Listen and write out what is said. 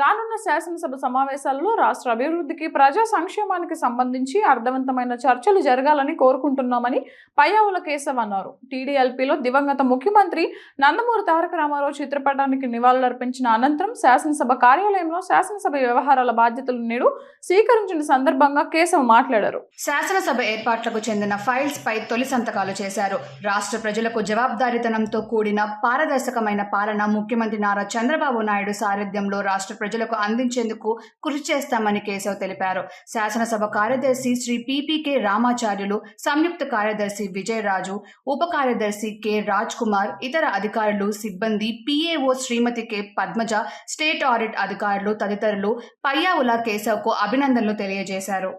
రానున్న శాసనసభ సమావేశాల్లో రాష్ట్ర అభివృద్ధికి ప్రజా సంక్షేమానికి సంబంధించి అర్థవంతమైన చర్చలు జరగాలని కోరుకుంటున్నామని పయ్యావుల కేశవ్ అన్నారు. టీడీఎల్పీలో దివంగత ముఖ్యమంత్రి నందమూరి తారక రామారావు చిత్రపటానికి నివాళులర్పించిన అనంతరం శాసనసభ కార్యాలయంలో శాసనసభ వ్యవహారాల బాధ్యతలు నేడు స్వీకరించిన సందర్భంగా కేశవ్ మాట్లాడారు. శాసనసభ ఏర్పాట్లకు చెందిన ఫైల్స్ పై తొలి సంతకాలు చేశారు. రాష్ట్ర ప్రజలకు జవాబుదారీతనంతో కూడిన పారదర్శకమైన పాలన ముఖ్యమంత్రి నారా చంద్రబాబు నాయుడు సారథ్యంలో రాష్ట్ర ప్రజలకు అందించేందుకు కృషి చేస్తామని కేశవ్ తెలిపారు. శాసనసభ కార్యదర్శి శ్రీ పీపీకే రామాచార్యులు సంయుక్త కార్యదర్శి విజయరాజు ఉప కార్యదర్శి కె రాజ్ కుమార్ ఇతర అధికారులు సిబ్బంది PAO Shrimati K Padmaja state audit అధికారులు తదితరులు పయ్యావుల కేశవ్కు అభినందనలు తెలియజేశారు.